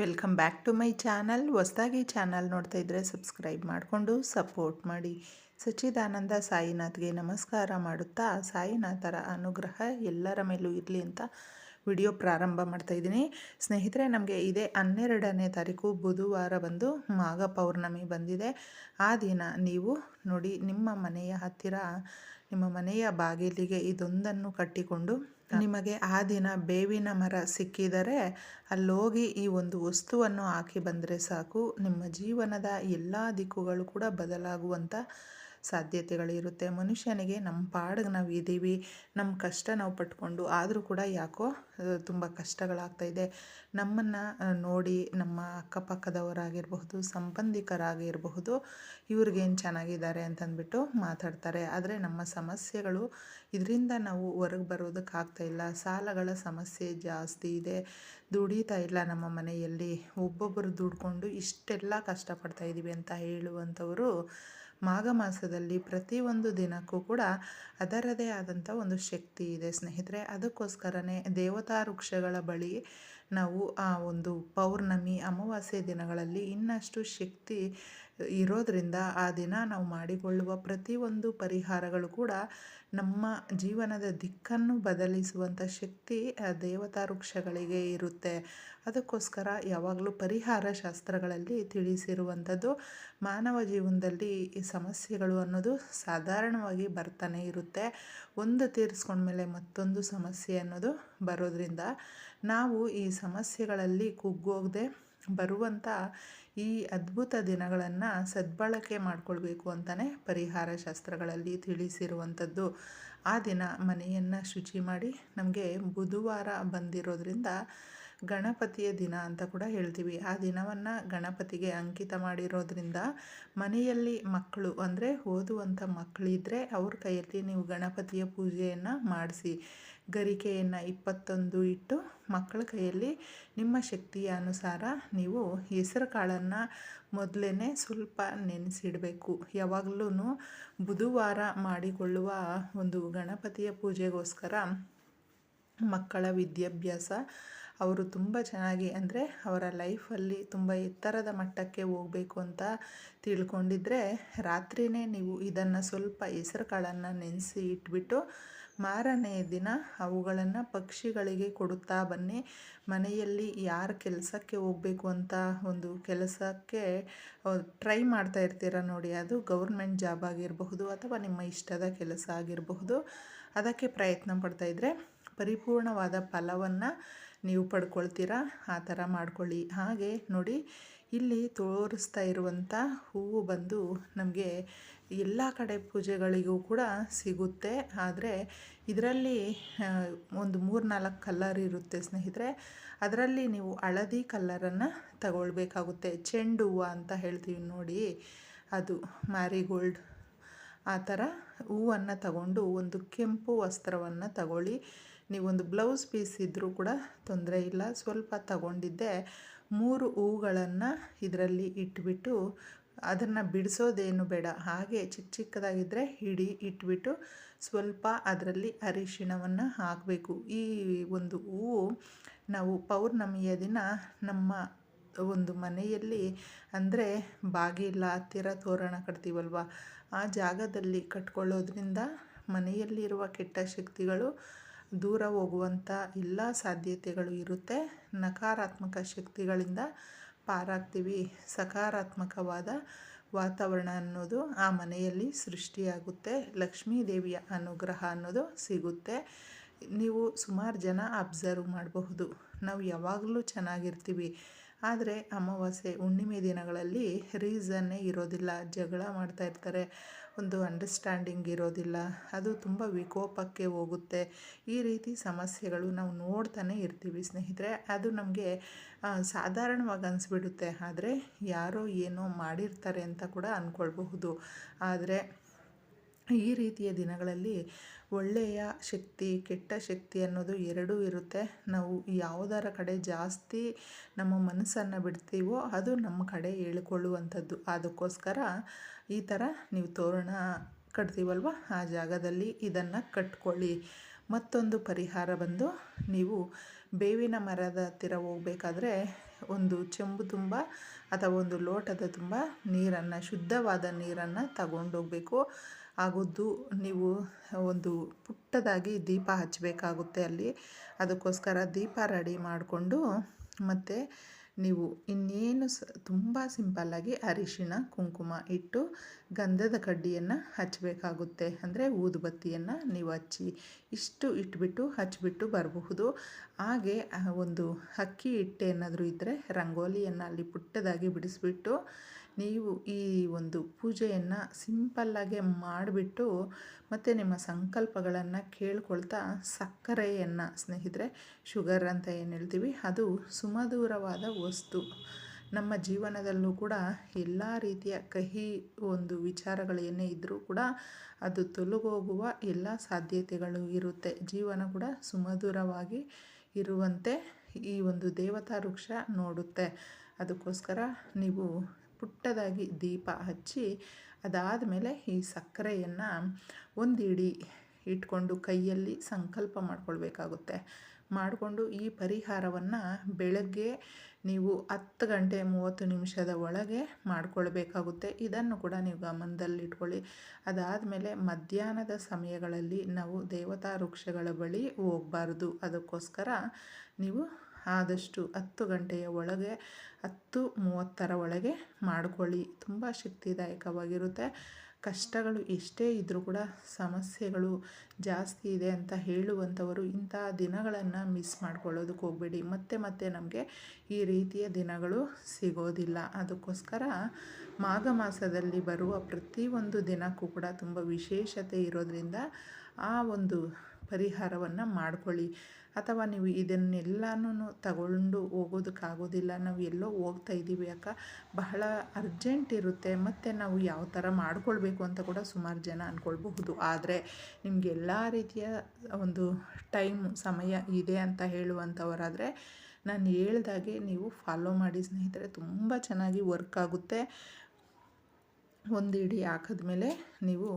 Welcome back to my channel. ಹೊಸದಾಗಿ channel ನೋಡ್ತಾ ಇದ್ದರೆ ಸಬ್ಸ್ಕ್ರೈಬ್ ಮಾಡಿಕೊಂಡು ಸಪೋರ್ಟ್ ಮಾಡಿ. ಸಚ್ಚಿದಾನಂದ ಸಾಯಿನಾಥ್ಗೆ ನಮಸ್ಕಾರ ಮಾಡುತ್ತಾ ಸಾಯಿನಾಥರ ಅನುಗ್ರಹ ಎಲ್ಲರ ಮೇಲೂ ಇರಲಿ ಅಂತ ವಿಡಿಯೋ ಪ್ರಾರಂಭ ಮಾಡ್ತಾ ಇದ್ದೀನಿ. ಸ್ನೇಹಿತರೆ, ನಮಗೆ ಇದೇ ಹನ್ನೆರಡನೇ ತಾರೀಕು ಬುಧವಾರ ಬಂದು ಮಾಘ ಪೌರ್ಣಮಿ ಬಂದಿದೆ. ಆ ದಿನ ನೀವು ನೋಡಿ ನಿಮ್ಮ ಮನೆಯ ಹತ್ತಿರ, ನಿಮ್ಮ ಮನೆಯ ಬಾಗಿಲಿಗೆ ಇದೊಂದನ್ನು ಕಟ್ಟಿಕೊಂಡು ನಿಮಗೆ ಆ ದಿನ ಬೇವಿನ ಮರ ಸಿಕ್ಕಿದರೆ ಅಲ್ಲೋಗಿ ಈ ಒಂದು ವಸ್ತುವನ್ನು ಹಾಕಿ ಬಂದರೆ ಸಾಕು. ನಿಮ್ಮ ಜೀವನದ ಎಲ್ಲ ದಿಕ್ಕುಗಳು ಕೂಡ ಬದಲಾಗುವಂಥ ಸಾಧ್ಯತೆಗಳಿರುತ್ತೆ. ಮನುಷ್ಯನಿಗೆ ನಮ್ಮ ಪಾಡಿಗೆ ನಾವು ಇದ್ದೀವಿ, ನಮ್ಮ ಕಷ್ಟ ನಾವು ಪಟ್ಕೊಂಡು, ಆದರೂ ಕೂಡ ಯಾಕೋ ತುಂಬ ಕಷ್ಟಗಳಾಗ್ತಾಯಿದೆ ನಮ್ಮನ್ನು ನೋಡಿ ನಮ್ಮ ಅಕ್ಕಪಕ್ಕದವರಾಗಿರಬಹುದು, ಸಂಬಂಧಿಕರಾಗಿರಬಹುದು ಇವ್ರಿಗೇನು ಚೆನ್ನಾಗಿದ್ದಾರೆ ಅಂತಂದ್ಬಿಟ್ಟು ಮಾತಾಡ್ತಾರೆ. ಆದರೆ ನಮ್ಮ ಸಮಸ್ಯೆಗಳು ಇದರಿಂದ ನಾವು ಹೊರಗೆ ಬರೋದಕ್ಕಾಗ್ತಾ ಇಲ್ಲ. ಸಾಲಗಳ ಸಮಸ್ಯೆ ಜಾಸ್ತಿ ಇದೆ. ದುಡಿತಾ ಇಲ್ಲ ನಮ್ಮ ಮನೆಯಲ್ಲಿ. ಒಬ್ಬೊಬ್ಬರು ದುಡ್ಕೊಂಡು ಇಷ್ಟೆಲ್ಲ ಕಷ್ಟಪಡ್ತಾ ಇದ್ದೀವಿ ಅಂತ ಹೇಳುವಂಥವರು ಮಾಘ ಮಾಸದಲ್ಲಿ ಪ್ರತಿಯೊಂದು ದಿನಕ್ಕೂ ಕೂಡ ಅದರದೇ ಆದಂಥ ಒಂದು ಶಕ್ತಿ ಇದೆ. ಸ್ನೇಹಿತರೆ, ಅದಕ್ಕೋಸ್ಕರನೇ ದೇವತಾ ವೃಕ್ಷಗಳ ಬಳಿ ನಾವು ಆ ಒಂದು ಪೌರ್ಣಮಿ, ಅಮಾವಾಸ್ಯೆ ದಿನಗಳಲ್ಲಿ ಇನ್ನಷ್ಟು ಶಕ್ತಿ ಇರೋದರಿಂದ ಆ ದಿನ ನಾವು ಮಾಡಿಕೊಳ್ಳುವ ಪ್ರತಿಯೊಂದು ಪರಿಹಾರಗಳು ಕೂಡ ನಮ್ಮ ಜೀವನದ ದಿಕ್ಕನ್ನು ಬದಲಿಸುವಂಥ ಶಕ್ತಿ ದೇವತಾ ವೃಕ್ಷಗಳಿಗೆ ಇರುತ್ತೆ. ಅದಕ್ಕೋಸ್ಕರ ಯಾವಾಗಲೂ ಪರಿಹಾರ ಶಾಸ್ತ್ರಗಳಲ್ಲಿ ತಿಳಿಸಿರುವಂಥದ್ದು ಮಾನವ ಜೀವನದಲ್ಲಿ ಈ ಸಮಸ್ಯೆಗಳು ಅನ್ನೋದು ಸಾಧಾರಣವಾಗಿ ಬರ್ತಾನೆ ಇರುತ್ತೆ. ಒಂದು ತೀರಿಸ್ಕೊಂಡ್ಮೇಲೆ ಮತ್ತೊಂದು ಸಮಸ್ಯೆ ಅನ್ನೋದು ಬರೋದ್ರಿಂದ ನಾವು ಈ ಸಮಸ್ಯೆಗಳಲ್ಲಿ ಕುಗ್ಗೋಗದೆ ಬರುವಂಥ ಈ ಅದ್ಭುತ ದಿನಗಳನ್ನು ಸದ್ಬಳಕೆ ಮಾಡಿಕೊಳ್ಬೇಕು ಅಂತಲೇ ಪರಿಹಾರ ಶಾಸ್ತ್ರಗಳಲ್ಲಿ ತಿಳಿಸಿರುವಂಥದ್ದು ಆ ದಿನ ಮನೆಯನ್ನು ಶುಚಿ ಮಾಡಿ ನಮಗೆ ಬುಧವಾರ ಬಂದಿರೋದ್ರಿಂದ ಗಣಪತಿಯ ದಿನ ಅಂತ ಕೂಡ ಹೇಳ್ತೀವಿ. ಆ ದಿನವನ್ನು ಗಣಪತಿಗೆ ಅಂಕಿತ ಮಾಡಿರೋದ್ರಿಂದ ಮನೆಯಲ್ಲಿ ಮಕ್ಕಳು ಅಂದರೆ ಓದುವಂಥ ಮಕ್ಕಳಿದ್ರೆ ಅವ್ರ ಕೈಯಲ್ಲಿ ನೀವು ಗಣಪತಿಯ ಪೂಜೆಯನ್ನು ಮಾಡಿಸಿ ಗರಿಕೆಯನ್ನು ಇಪ್ಪತ್ತೊಂದು ಇಟ್ಟು ಮಕ್ಕಳ ಕೈಯಲ್ಲಿ ನಿಮ್ಮ ಶಕ್ತಿಯ ಅನುಸಾರ ನೀವು ಹೆಸರು ಕಾಳನ್ನು ಮೊದಲೇ ಸ್ವಲ್ಪ ನೆನೆಸಿಡಬೇಕು. ಯಾವಾಗಲೂ ಬುಧವಾರ ಮಾಡಿಕೊಳ್ಳುವ ಒಂದು ಗಣಪತಿಯ ಪೂಜೆಗೋಸ್ಕರ ಮಕ್ಕಳ ವಿದ್ಯಾಭ್ಯಾಸ ಅವರು ತುಂಬ ಚೆನ್ನಾಗಿ ಅಂದರೆ ಅವರ ಲೈಫಲ್ಲಿ ತುಂಬ ಎತ್ತರದ ಮಟ್ಟಕ್ಕೆ ಹೋಗಬೇಕು ಅಂತ ತಿಳ್ಕೊಂಡಿದ್ರೆ ರಾತ್ರಿಯೇ ನೀವು ಇದನ್ನು ಸ್ವಲ್ಪ ಹೆಸರು ಕಾಳನ್ನು ನೆನೆಸಿ ಇಟ್ಬಿಟ್ಟು ಮಾರನೇ ದಿನ ಅವುಗಳನ್ನು ಪಕ್ಷಿಗಳಿಗೆ ಕೊಡುತ್ತಾ ಬನ್ನಿ. ಮನೆಯಲ್ಲಿ ಯಾರು ಕೆಲಸಕ್ಕೆ ಹೋಗಬೇಕು ಅಂತ ಒಂದು ಕೆಲಸಕ್ಕೆ ಟ್ರೈ ಮಾಡ್ತಾ ಇರ್ತೀರ ನೋಡಿ. ಅದು ಗೌರ್ಮೆಂಟ್ ಜಾಬ್ ಆಗಿರಬಹುದು ಅಥವಾ ನಿಮ್ಮ ಇಷ್ಟದ ಕೆಲಸ ಆಗಿರಬಹುದು. ಅದಕ್ಕೆ ಪ್ರಯತ್ನ ಪಡ್ತಾ ಪಡ್ತಾಯಿದ್ರೆ ಪರಿಪೂರ್ಣವಾದ ಫಲವನ್ನು ನೀವು ಪಡ್ಕೊಳ್ತೀರಾ? ಆ ಥರ ಮಾಡ್ಕೊಳ್ಳಿ. ಹಾಗೆ ನೋಡಿ. ಇಲ್ಲಿ ತೋರಿಸ್ತಾ ಇರುವಂಥ ಹೂವು ಬಂದು ನಮಗೆ ಎಲ್ಲ ಕಡೆ ಪೂಜೆಗಳಿಗೂ ಕೂಡ ಸಿಗುತ್ತೆ. ಆದರೆ ಇದರಲ್ಲಿ ಒಂದು ಮೂರು ನಾಲ್ಕು ಕಲ್ಲರ್ ಇರುತ್ತೆ ಸ್ನೇಹಿತರೆ. ಅದರಲ್ಲಿ ನೀವು ಹಳದಿ ಕಲ್ಲರನ್ನು ತಗೊಳ್ಬೇಕಾಗುತ್ತೆ. ಚೆಂಡು ಹೂವು ಅಂತ ಹೇಳ್ತೀವಿ ನೋಡಿ. ಅದು ಮ್ಯಾರಿಗೋಲ್ಡ್ ಆ ಥರ ಹೂವನ್ನು ತಗೊಂಡು ಒಂದು ಕೆಂಪು ವಸ್ತ್ರವನ್ನು ತಗೊಳ್ಳಿ. ನೀವೊಂದು ಬ್ಲೌಸ್ ಪೀಸ್ ಇದ್ದರೂ ಕೂಡ ತೊಂದರೆ ಇಲ್ಲ. ಸ್ವಲ್ಪ ತಗೊಂಡಿದ್ದೆ. ಮೂರು ಹೂಗಳನ್ನು ಇದರಲ್ಲಿ ಇಟ್ಬಿಟ್ಟು ಅದನ್ನು ಬಿಡಿಸೋದೇನು ಬೇಡ. ಹಾಗೆ ಚಿಕ್ಕ ಚಿಕ್ಕದಾಗಿದ್ದರೆ ಹಿಡಿ ಇಟ್ಬಿಟ್ಟು ಸ್ವಲ್ಪ ಅದರಲ್ಲಿ ಅರಿಶಿಣವನ್ನು ಹಾಕಬೇಕು. ಈ ಒಂದು ಹೂವು ನಾವು ಪೌರ್ಣಮಿಯ ದಿನ ನಮ್ಮ ಒಂದು ಮನೆಯಲ್ಲಿ ಅಂದರೆ ಬಾಗಿಲ ಹತ್ತಿರ ತೋರಣ ಕಟ್ತೀವಲ್ವ? ಆ ಜಾಗದಲ್ಲಿ ಕಟ್ಕೊಳ್ಳೋದ್ರಿಂದ ಮನೆಯಲ್ಲಿರುವ ಕೆಟ್ಟ ಶಕ್ತಿಗಳು ದೂರ ಹೋಗುವಂಥ ಎಲ್ಲ ಸಾಧ್ಯತೆಗಳು ಇರುತ್ತೆ. ನಕಾರಾತ್ಮಕ ಶಕ್ತಿಗಳಿಂದ ಪಾರಾಗ್ತೀವಿ. ಸಕಾರಾತ್ಮಕವಾದ ವಾತಾವರಣ ಅನ್ನೋದು ಆ ಮನೆಯಲ್ಲಿ ಸೃಷ್ಟಿಯಾಗುತ್ತೆ. ಲಕ್ಷ್ಮೀ ದೇವಿಯ ಅನುಗ್ರಹ ಅನ್ನೋದು ಸಿಗುತ್ತೆ. ನೀವು ಸುಮಾರು ಜನ ಅಬ್ಸರ್ವ್ ಮಾಡಬಹುದು. ನಾವು ಯಾವಾಗಲೂ ಚೆನ್ನಾಗಿರ್ತೀವಿ. ಆದರೆ ಅಮಾವಾಸ್ಯೆ, ಹುಣ್ಣಿಮೆ ದಿನಗಳಲ್ಲಿ ರೀಸನ್ನೇ ಇರೋದಿಲ್ಲ. ಜಗಳ ಮಾಡ್ತಾ ಇರ್ತಾರೆ. ಒಂದು ಅಂಡರ್ಸ್ಟ್ಯಾಂಡಿಂಗ್ ಇರೋದಿಲ್ಲ. ಅದು ತುಂಬ ವಿಕೋಪಕ್ಕೆ ಹೋಗುತ್ತೆ. ಈ ರೀತಿ ಸಮಸ್ಯೆಗಳು ನಾವು ನೋಡ್ತಾನೆ ಇರ್ತೀವಿ ಸ್ನೇಹಿತರೆ. ಅದು ನಮಗೆ ಸಾಧಾರಣವಾಗಿ ಅನಿಸ್ಬಿಡುತ್ತೆ. ಆದರೆ ಯಾರೋ ಏನೋ ಮಾಡಿರ್ತಾರೆ ಅಂತ ಕೂಡ ಅಂದ್ಕೊಳ್ಬಹುದು ಆದರೆ ಈ ರೀತಿಯ ದಿನಗಳಲ್ಲಿ ಒಳ್ಳೆಯ ಶಕ್ತಿ, ಕೆಟ್ಟ ಶಕ್ತಿ ಅನ್ನೋದು ಎರಡೂ ಇರುತ್ತೆ. ನಾವು ಯಾವುದರ ಕಡೆ ಜಾಸ್ತಿ ನಮ್ಮ ಮನಸ್ಸನ್ನು ಬಿಡ್ತೀವೋ ಅದು ನಮ್ಮ ಕಡೆ ಹೇಳ್ಕೊಳ್ಳುವಂಥದ್ದು ಅದಕ್ಕೋಸ್ಕರ ಈ ಥರ ನೀವು ತೋರಣ ಕಟ್ತೀವಲ್ವ? ಆ ಜಾಗದಲ್ಲಿ ಇದನ್ನು ಕಟ್ಕೊಳ್ಳಿ. ಮತ್ತೊಂದು ಪರಿಹಾರ ಬಂದು, ನೀವು ಬೇವಿನ ಮರದ ಹತ್ತಿರ ಹೋಗಬೇಕಾದ್ರೆ ಒಂದು ಚೆಂಬು ತುಂಬ ಅಥವಾ ಒಂದು ಲೋಟದ ತುಂಬ ನೀರನ್ನು, ಶುದ್ಧವಾದ ನೀರನ್ನು ತಗೊಂಡೋಗಬೇಕು. ಆಗೋದು ನೀವು ಒಂದು ಪುಟ್ಟದಾಗಿ ದೀಪ ಹಚ್ಚಬೇಕಾಗುತ್ತೆ ಅಲ್ಲಿ. ಅದಕ್ಕೋಸ್ಕರ ದೀಪ ರೆಡಿ ಮಾಡಿಕೊಂಡು ಮತ್ತು ನೀವು ಇನ್ನೇನು ಸ, ತುಂಬ ಸಿಂಪಲ್ಲಾಗಿ ಅರಿಶಿಣ, ಕುಂಕುಮ ಇಟ್ಟು ಗಂಧದ ಕಡ್ಡಿಯನ್ನು ಹಚ್ಚಬೇಕಾಗುತ್ತೆ ಅಂದರೆ ಊದುಬತ್ತಿಯನ್ನು ನೀವು ಹಚ್ಚಿ, ಇಷ್ಟು ಇಟ್ಬಿಟ್ಟು ಹಚ್ಚಿಬಿಟ್ಟು ಬರಬಹುದು. ಹಾಗೆ ಒಂದು ಅಕ್ಕಿ ಹಿಟ್ಟೆ ಏನಾದರೂ ಇದ್ದರೆ ರಂಗೋಲಿಯನ್ನು ಅಲ್ಲಿ ಪುಟ್ಟದಾಗಿ ಬಿಡಿಸ್ಬಿಟ್ಟು ನೀವು ಈ ಒಂದು ಪೂಜೆಯನ್ನು ಸಿಂಪಲ್ಲಾಗೆ ಮಾಡಿಬಿಟ್ಟು ಮತ್ತು ನಿಮ್ಮ ಸಂಕಲ್ಪಗಳನ್ನು ಕೇಳ್ಕೊಳ್ತಾ ಸಕ್ಕರೆಯನ್ನು ಸ್ನೇಹಿತರೆ ಶುಗರ್ ಅಂತ ಏನು ಹೇಳ್ತೀವಿ, ಅದು ಸುಮಧುರವಾದ ವಸ್ತು. ನಮ್ಮ ಜೀವನದಲ್ಲೂ ಕೂಡ ಎಲ್ಲ ರೀತಿಯ ಕಹಿ ಒಂದು ವಿಚಾರಗಳು ಏನೇ ಇದ್ದರೂ ಕೂಡ ಅದು ತೊಲಗೋಗುವ ಎಲ್ಲ ಸಾಧ್ಯತೆಗಳು ಇರುತ್ತೆ. ಜೀವನ ಕೂಡ ಸುಮಧುರವಾಗಿ ಇರುವಂತೆ ಈ ಒಂದು ದೇವತಾ ವೃಕ್ಷ ನೋಡುತ್ತೆ. ಅದಕ್ಕೋಸ್ಕರ ನೀವು ಪುಟ್ಟದಾಗಿ ದೀಪ ಹಚ್ಚಿ ಅದಾದ ಮೇಲೆ ಈ ಸಕ್ಕರೆಯನ್ನು ಒಂದು ಇಡೀ ಇಟ್ಕೊಂಡು ಕೈಯಲ್ಲಿ ಸಂಕಲ್ಪ ಮಾಡಿಕೊಳ್ಬೇಕಾಗುತ್ತೆ. ಮಾಡಿಕೊಂಡು ಈ ಪರಿಹಾರವನ್ನು ಬೆಳಗ್ಗೆ ನೀವು ಹತ್ತು ಗಂಟೆ ಮೂವತ್ತು ನಿಮಿಷದ ಒಳಗೆ ಮಾಡಿಕೊಳ್ಬೇಕಾಗುತ್ತೆ. ಇದನ್ನು ಕೂಡ ನೀವು ಗಮನದಲ್ಲಿಟ್ಕೊಳ್ಳಿ ಅದಾದಮೇಲೆ ಮಧ್ಯಾಹ್ನದ ಸಮಯಗಳಲ್ಲಿ ನಾವು ದೇವತಾ ವೃಕ್ಷಗಳ ಬಳಿ ಹೋಗಬಾರ್ದು. ಅದಕ್ಕೋಸ್ಕರ ನೀವು ಆದಷ್ಟು ಹತ್ತು ಗಂಟೆಯ ಒಳಗೆ, ಹತ್ತು ಮೂವತ್ತರ ಒಳಗೆ ಮಾಡಿಕೊಳ್ಳಿ. ತುಂಬ ಶಕ್ತಿದಾಯಕವಾಗಿರುತ್ತೆ. ಕಷ್ಟಗಳು ಎಷ್ಟೇ ಇದ್ದರೂ ಕೂಡ ಸಮಸ್ಯೆಗಳು ಜಾಸ್ತಿ ಇದೆ ಅಂತ ಹೇಳುವಂಥವರು ಇಂಥ ದಿನಗಳನ್ನು ಮಿಸ್ ಮಾಡ್ಕೊಳ್ಳೋದಕ್ಕೆ ಹೋಗಬೇಡಿ. ಮತ್ತೆ ಮತ್ತೆ ನಮಗೆ ಈ ರೀತಿಯ ದಿನಗಳು ಸಿಗೋದಿಲ್ಲ. ಅದಕ್ಕೋಸ್ಕರ ಮಾಘ ಮಾಸದಲ್ಲಿ ಬರುವ ಪ್ರತಿಯೊಂದು ದಿನಕ್ಕೂ ಕೂಡ ತುಂಬ ವಿಶೇಷತೆ ಇರೋದರಿಂದ ಆ ಒಂದು ಪರಿಹಾರವನ್ನು ಮಾಡ್ಕೊಳ್ಳಿ. ಅಥವಾ ನೀವು ಇದನ್ನೆಲ್ಲನೂ ತಗೊಂಡು ಹೋಗೋದಕ್ಕಾಗೋದಿಲ್ಲ, ನಾವು ಎಲ್ಲೋ ಹೋಗ್ತಾ ಇದ್ದೀವಿ ಅಕ್ಕ, ಬಹಳ ಅರ್ಜೆಂಟ್ ಇರುತ್ತೆ, ಮತ್ತು ನಾವು ಯಾವ ಥರ ಮಾಡ್ಕೊಳ್ಬೇಕು ಅಂತ ಕೂಡ ಸುಮಾರು ಜನ ಅಂದ್ಕೊಳ್ಬಹುದು ಆದರೆ ನಿಮಗೆ ಎಲ್ಲ ರೀತಿಯ ಒಂದು ಟೈಮ್, ಸಮಯ ಇದೆ ಅಂತ ಹೇಳುವಂಥವರಾದರೆ, ನಾನು ಹೇಳ್ದಾಗೆ ನೀವು ಫಾಲೋ ಮಾಡಿ ಸ್ನೇಹಿತರೆ, ತುಂಬ ಚೆನ್ನಾಗಿ ವರ್ಕ್ ಆಗುತ್ತೆ. ಒಂದು ಇಡೀ ಹಾಕಿದ್ಮೇಲೆ ನೀವು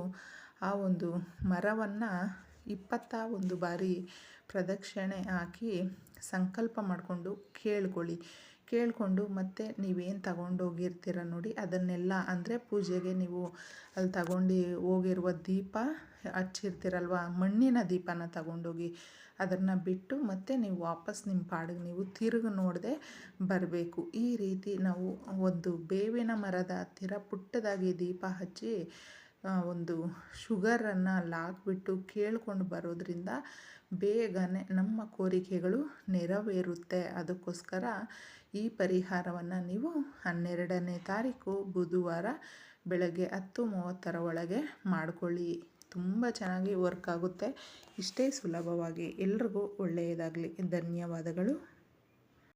ಆ ಒಂದು ಮರವನ್ನು ಇಪ್ಪತ್ತ ಒಂದು ಬಾರಿ ಪ್ರದಕ್ಷಿಣೆ ಹಾಕಿ ಸಂಕಲ್ಪ ಮಾಡಿಕೊಂಡು ಕೇಳ್ಕೊಳ್ಳಿ. ಕೇಳಿಕೊಂಡು ಮತ್ತೆ ನೀವೇನು ತಗೊಂಡೋಗಿರ್ತೀರ ನೋಡಿ, ಅದನ್ನೆಲ್ಲ ಅಂದರೆ ಪೂಜೆಗೆ ನೀವು ಅಲ್ಲಿ ತಗೊಂಡು ಹೋಗಿರುವ ದೀಪ ಹಚ್ಚಿರ್ತೀರಲ್ವ, ಮಣ್ಣಿನ ದೀಪನ ತಗೊಂಡೋಗಿ ಅದನ್ನು ಬಿಟ್ಟು ಮತ್ತೆ ನೀವು ವಾಪಸ್ ನಿಮ್ಮ ಪಾಡಿಗೆ ನೀವು ತಿರುಗಿ ನೋಡದೆ ಬರಬೇಕು. ಈ ರೀತಿ ನಾವು ಒಂದು ಬೇವಿನ ಮರದ ಹತ್ತಿರ ಪುಟ್ಟದಾಗಿ ದೀಪ ಹಚ್ಚಿ ಒಂದು ಶುಗರನ್ನು ಅಲ್ಲಿ ಹಾಕ್ಬಿಟ್ಟು ಕೇಳ್ಕೊಂಡು ಬರೋದ್ರಿಂದ ಬೇಗನೆ ನಮ್ಮ ಕೋರಿಕೆಗಳು ನೆರವೇರುತ್ತೆ. ಅದಕ್ಕೋಸ್ಕರ ಈ ಪರಿಹಾರವನ್ನು ನೀವು ಹನ್ನೆರಡನೇ ತಾರೀಕು ಬುಧವಾರ ಬೆಳಗ್ಗೆ ಹತ್ತು ಮೂವತ್ತರ ಒಳಗೆ ಮಾಡಿಕೊಳ್ಳಿ. ತುಂಬ ಚೆನ್ನಾಗಿ ವರ್ಕ್ ಆಗುತ್ತೆ. ಇಷ್ಟೇ ಸುಲಭವಾಗಿ. ಎಲ್ರಿಗೂ ಒಳ್ಳೆಯದಾಗಲಿ. ಧನ್ಯವಾದಗಳು.